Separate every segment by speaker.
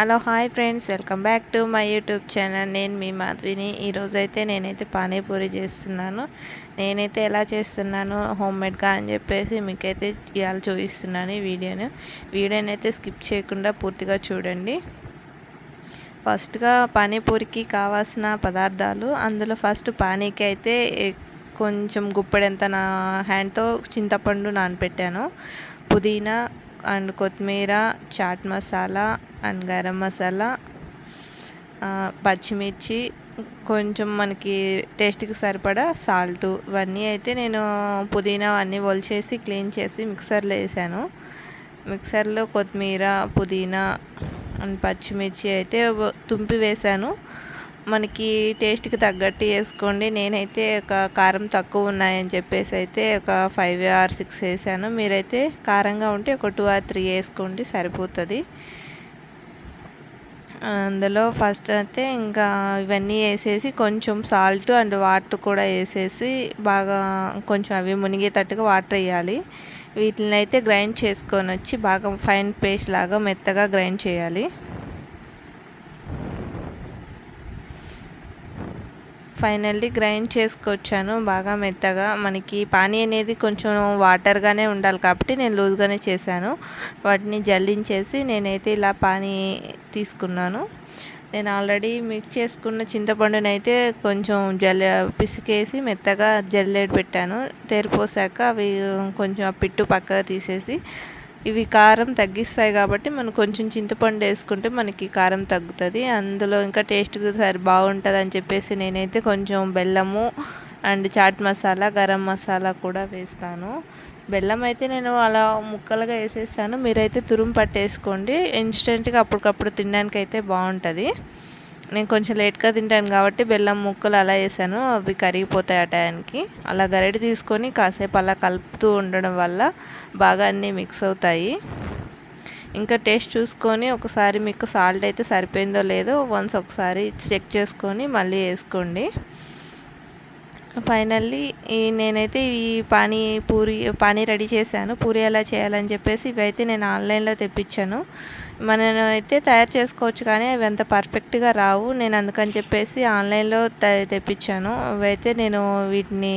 Speaker 1: Hello hi friends. Welcome back to my YouTube channel. నేను మీ మాధవిని. ఈరోజైతే నేనైతే పానీపూరి చేస్తున్నాను. నేనైతే ఎలా చేస్తున్నాను? హోమ్ మేడ్గా అని చెప్పేసి మీకైతే ఇవాళ చూపిస్తున్నాను ఈ వీడియోను. వీడియోని అయితే స్కిప్ చేయకుండా పూర్తిగా చూడండి. ఫస్ట్గా పానీపూరికి కావాల్సిన పదార్థాలు. అందులో ఫస్ట్ పానీకి అయితే కొంచెం గుప్పెడంత నా హ్యాండ్తో చింతపండు నానపెట్టాను. పుదీనా అండ్ కొత్తిమీర చాట్ మసాలా అండ్ గరం మసాలా పచ్చిమిర్చి కొంచెం మనకి టేస్ట్కి సరిపడా సాల్ట్ ఇవన్నీ అయితే నేను పుదీనా అన్నీ ఒలిచేసి క్లీన్ చేసి మిక్సర్లో వేసాను. మిక్సర్లో కొత్తిమీర పుదీనా అండ్ పచ్చిమిర్చి అయితే తుంపి వేసాను. మనకి టేస్ట్కి తగ్గట్టు వేసుకోండి. నేనైతే ఒక కారం తక్కువ ఉన్నాయని చెప్పేసి అయితే ఒక ఫైవ్ ఆర్ సిక్స్ వేసాను. మీరైతే కారంగా ఉంటే ఒక టూ ఆర్ త్రీ వేసుకోండి సరిపోతుంది. అందులో ఫస్ట్ అయితే ఇంకా ఇవన్నీ వేసేసి కొంచెం సాల్ట్ అండ్ వాటర్ కూడా వేసేసి బాగా కొంచెం అవి మునిగేటట్టుగా వాటర్ వేయాలి. వీటిని అయితే గ్రైండ్ చేసుకొని వచ్చి బాగా ఫైన్ పేస్ట్ లాగా మెత్తగా గ్రైండ్ చేయాలి. ఫైనల్లీ గ్రైండ్ చేసుకొచ్చాను బాగా మెత్తగా. మనకి పానీ అనేది కొంచెం వాటర్గానే ఉండాలి కాబట్టి నేను లూజ్గానే చేశాను. వాటిని జల్లించేసి నేనైతే ఇలా పానీ తీసుకున్నాను. నేను ఆల్రెడీ మిక్స్ చేసుకున్న చింతపండుని అయితే కొంచెం జల్ పిసికేసి మెత్తగా జల్లెడ పెట్టాను. తెరిపోసాక అవి కొంచెం పిట్టు పక్కగా తీసేసి ఇవి కారం తగ్గిస్తాయి కాబట్టి మనం కొంచెం చింతపండు వేసుకుంటే మనకి కారం తగ్గుతుంది. అందులో ఇంకా టేస్ట్ సరి బాగుంటుంది అని చెప్పేసి నేనైతే కొంచెం బెల్లము అండ్ చాట్ మసాలా గరం మసాలా కూడా వేస్తాను. బెల్లం అయితే నేను అలా ముక్కలుగా వేసేస్తాను. మీరైతే తురుము పట్టేసుకోండి. ఇన్స్టెంట్గా అప్పటికప్పుడు తినడానికి అయితే బాగుంటుంది. నేను కొంచెం లేట్గా తింటాను కాబట్టి బెల్లం ముక్కలు అలా వేసాను. అవి కరిగిపోతాయి ఆ టయానికి. అలా గరిటె తీసుకొని కాసేపు అలా కలుపుతూ ఉండడం వల్ల బాగా అన్నీ మిక్స్ అవుతాయి. ఇంకా టేస్ట్ చూసుకొని ఒకసారి మీకు సాల్ట్ అయితే సరిపోయిందో లేదో వన్స్ ఒకసారి చెక్ చేసుకొని మళ్ళీ వేసుకోండి. ఫైనల్లీ ఈ నేనైతే ఈ పానీ పూరి పానీ రెడీ చేశాను. పూరి ఎలా చేయాలని చెప్పేసి ఇవైతే నేను ఆన్లైన్లో తెప్పించాను. మనం అయితే తయారు చేసుకోవచ్చు కానీ అవి అంత పర్ఫెక్ట్గా రావు. నేను అందుకని చెప్పేసి ఆన్లైన్లో తెప్పించాను. ఇవైతే నేను వీటిని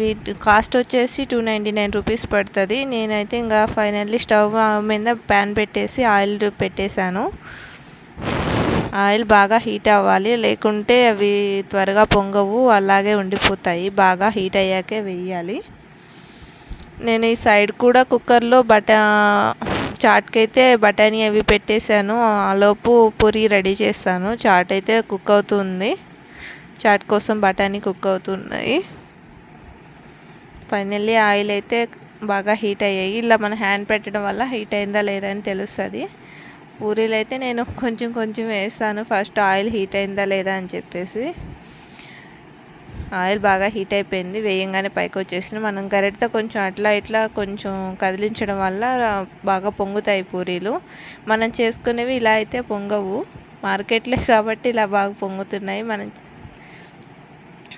Speaker 1: వీటి కాస్ట్ వచ్చేసి టూ నైంటీ నైన్ రూపీస్ పడుతుంది. నేనైతే ఇంకా ఫైనల్లీ స్టవ్ మీద ప్యాన్ పెట్టేసి ఆయిల్ పెట్టేశాను. ఆయిల్ బాగా హీట్ అవ్వాలి. లేకుంటే అవి త్వరగా పొంగవు అలాగే ఉండిపోతాయి. బాగా హీట్ అయ్యాకే వేయాలి. నేను ఈ సైడ్ కూడా కుక్కర్లో బటా చాట్కి అయితే బఠానీ అవి పెట్టేశాను. ఆలోపు పూరి రెడీ చేస్తాను. చాట్ అయితే కుక్ అవుతుంది. చాట్ కోసం బఠానీ కుక్ అవుతున్నాయి. ఫైనల్లీ ఆయిల్ అయితే బాగా హీట్ అయ్యాయి. ఇలా మన హ్యాండ్ పెట్టడం వల్ల హీట్ అయిందా లేదా అని తెలుస్తుంది. పూరీలు అయితే నేను కొంచెం కొంచెం వేస్తాను. ఫస్ట్ ఆయిల్ హీట్ అయిందా లేదా అని చెప్పేసి. ఆయిల్ బాగా హీట్ అయిపోయింది. వేయంగానే పైకి వచ్చేసింది. మనం గరిటతో కొంచెం అట్లా ఇట్లా కొంచెం కదిలించడం వల్ల బాగా పొంగుతాయి పూరీలు. మనం చేసుకునేవి ఇలా అయితే పొంగవు. మార్కెట్లో కాబట్టి ఇలా బాగా పొంగుతున్నాయి. మనం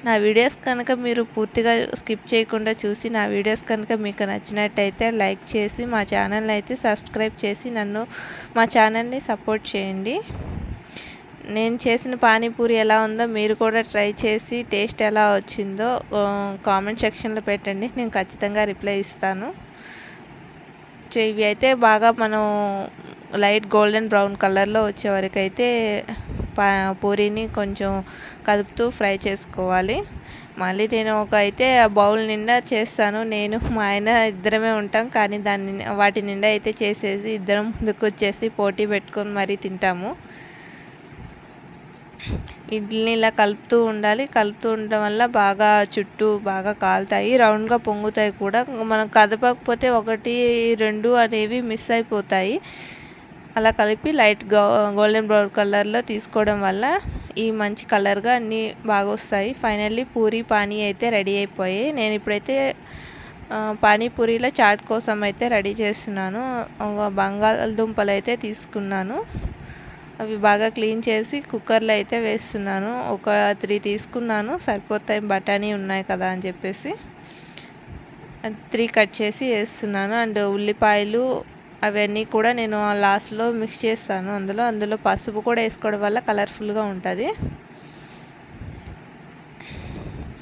Speaker 1: నా వీడియోస్ కనుక మీరు పూర్తిగా స్కిప్ చేయకుండా చూసి నా వీడియోస్ కనుక మీకు నచ్చినట్టయితే లైక్ చేసి మా ఛానల్ని అయితే సబ్స్క్రైబ్ చేసి నన్ను మా ఛానల్ని సపోర్ట్ చేయండి. నేను చేసిన పానీపూరి ఎలా ఉందో మీరు కూడా ట్రై చేసి టేస్ట్ ఎలా వచ్చిందో కామెంట్ సెక్షన్లో పెట్టండి. నేను ఖచ్చితంగా రిప్లై ఇస్తాను. ఇవి అయితే బాగా మనం లైట్ గోల్డెన్ బ్రౌన్ కలర్లో వచ్చే వరకు అయితే పూరీని కొంచెం కదుపుతూ ఫ్రై చేసుకోవాలి. మళ్ళీ నేను ఒక అయితే ఆ బౌల్ నిండా చేస్తాను. నేను మా ఆయన ఇద్దరమే ఉంటాం. కానీ దాన్ని వాటి నిండా అయితే చేసేసి ఇద్దరం ముందుకు వచ్చేసి పోటీ పెట్టుకొని మరీ తింటాము. ఇడ్లీని ఇలా కలుపుతూ ఉండాలి. కలుపుతూ ఉండడం వల్ల బాగా చుట్టూ బాగా కాలుతాయి. రౌండ్గా పొంగుతాయి కూడా. మనం కదపకపోతే ఒకటి రెండు అనేవి మిస్ అయిపోతాయి. అలా కలిపి లైట్ గోల్డెన్ బ్రౌన్ కలర్లో తీసుకోవడం వల్ల ఈ మంచి కలర్గా అన్నీ బాగా వస్తాయి ఫైనల్లీ పూరి పానీ అయితే రెడీ అయిపోయాయి. నేను ఇప్పుడైతే పానీపూరిలో చాట్ కోసం అయితే రెడీ చేస్తున్నాను. బంగాళదుంపలు అయితే తీసుకున్నాను. అవి బాగా క్లీన్ చేసి కుక్కర్లో అయితే వేస్తున్నాను. ఒక త్రీ తీసుకున్నాను. సరిపోతాయి బఠానీ ఉన్నాయి కదా అని చెప్పేసి. త్రీ కట్ చేసి వేస్తున్నాను. అండ్ ఉల్లిపాయలు అవన్నీ కూడా నేను లాస్ట్లో మిక్స్ చేస్తాను అందులో. అందులో పసుపు కూడా వేసుకోవడం వల్ల కలర్ఫుల్గా ఉంటుంది.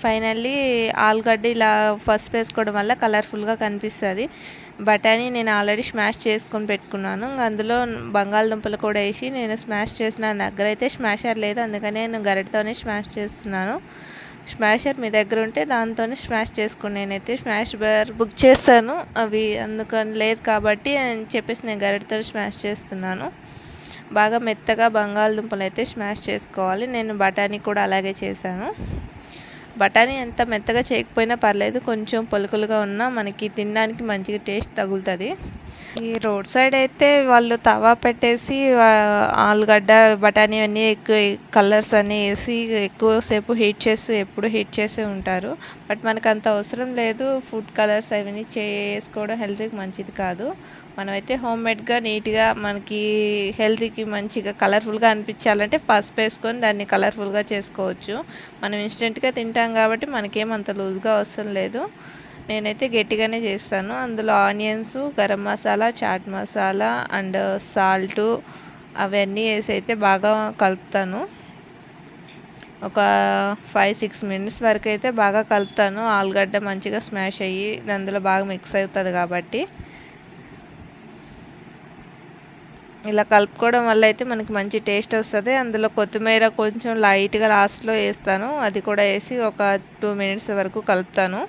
Speaker 1: ఫైనల్లీ ఆలుగడ్డ ఇలా పసుపు వేసుకోవడం వల్ల కలర్ఫుల్గా కనిపిస్తుంది. బఠానీ నేను ఆల్రెడీ స్మాష్ చేసుకొని పెట్టుకున్నాను. అందులో బంగాళదుంపలు కూడా వేసి నేను స్మాష్ చేసిన దగ్గర అయితే స్మాషర్ లేదు. అందుకనే నేను గరిటతోనే స్మాష్ చేస్తున్నాను. స్మాషర్ మీ దగ్గర ఉంటే దాంతోనే స్మాష్ చేసుకుని నేనైతే స్మాష్ బార్ బుక్ చేస్తాను. అవి అందుకని లేదు కాబట్టి అని చెప్పేసి నేను గరిటతో స్మాష్ చేస్తున్నాను. బాగా మెత్తగా బంగాళదుంపలు అయితే స్మాష్ చేసుకోవాలి. నేను బఠానీ కూడా అలాగే చేశాను. బఠానీ ఎంత మెత్తగా చేయకపోయినా పర్లేదు. కొంచెం పొలుకులుగా ఉన్నా మనకి తినడానికి మంచిగా టేస్ట్ తగులుతుంది. ఈ రోడ్ సైడ్ అయితే వాళ్ళు తవా పెట్టేసి ఆలుగడ్డ బఠానీ అన్నీ ఎక్కువ కలర్స్ అన్నీ వేసి ఎక్కువసేపు హీట్ చేస్తూ ఎప్పుడు హీట్ చేస్తూ ఉంటారు. బట్ మనకు అంత అవసరం లేదు. ఫుడ్ కలర్స్ అవన్నీ చేసుకోవడం హెల్త్కి మంచిది కాదు. మనమైతే హోమ్ మేడ్గా నీట్గా మనకి హెల్త్కి మంచిగా కలర్ఫుల్గా అనిపించాలంటే పసుపు వేసుకొని దాన్ని కలర్ఫుల్గా చేసుకోవచ్చు. మనం ఇన్స్టెంట్గా తింటాం కాబట్టి మనకేం అంత లూజ్గా అవసరం లేదు. నేనైతే గట్టిగానే చేస్తాను. అందులో onions garam masala chaat masala and salt అవన్నీ వేసి అయితే బాగా కలుపుతాను. ఒక ఫైవ్ సిక్స్ మినిట్స్ వరకు అయితే బాగా కలుపుతాను. ఆలుగడ్డ మంచిగా స్మాష్ అయ్యి అందులో బాగా మిక్స్ అవుతుంది కాబట్టి. ఇలా కలుపుకోవడం వల్ల అయితే మనకి మంచి టేస్ట్ వస్తుంది. అందులో కొత్తిమీర కొంచెం లైట్గా లాస్ట్లో వేస్తాను. అది కూడా వేసి ఒక టూ మినిట్స్ వరకు కలుపుతాను.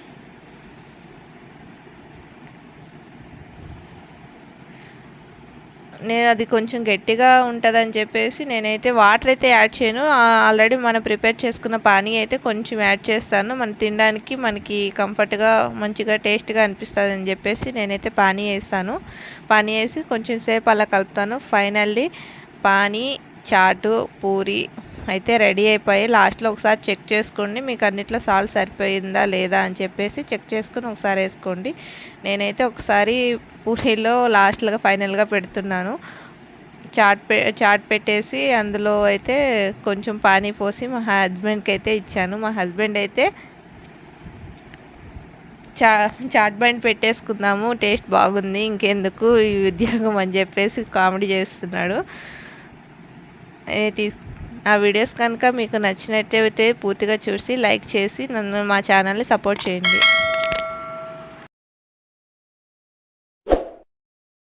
Speaker 1: నేను అది కొంచెం గట్టిగా ఉంటుందని చెప్పేసి నేనైతే వాటర్ అయితే యాడ్ చేయను. ఆల్రెడీ మనం ప్రిపేర్ చేసుకున్న పానీ అయితే కొంచెం యాడ్ చేస్తాను. మనం తినడానికి మనకి కంఫర్ట్గా మంచిగా టేస్ట్గా అనిపిస్తుంది అని చెప్పేసి నేనైతే పానీ వేస్తాను. పానీ వేసి కొంచెం సేపు అలా కలుపుతాను. ఫైనల్లీ పానీ చాటు పూరి అయితే రెడీ అయిపోయి లాస్ట్లో ఒకసారి చెక్ చేసుకోండి మీకు అన్నిట్లో సాల్ట్ సరిపోయిందా లేదా అని చెప్పేసి చెక్ చేసుకుని ఒకసారి వేసుకోండి. నేనైతే ఒకసారి పూరీలో లాస్ట్గా ఫైనల్గా పెడుతున్నాను. చాట్ పె చాట్ పెట్టేసి అందులో అయితే కొంచెం పానీ పోసి మా హస్బెండ్కి అయితే ఇచ్చాను. మా హస్బెండ్ అయితే చా చాట్ బండ్ పెట్టేసుకుందాము టేస్ట్ బాగుంది ఇంకెందుకు ఈ ఉద్యోగం అని చెప్పేసి కామెడీ చేస్తున్నాడు. తీసు ఆ వీడియోస్ కనుక మీకు నచ్చినట్టయితే పూర్తిగా చూసి లైక్ చేసి నన్ను మా ఛానల్ని సపోర్ట్ చేయండి.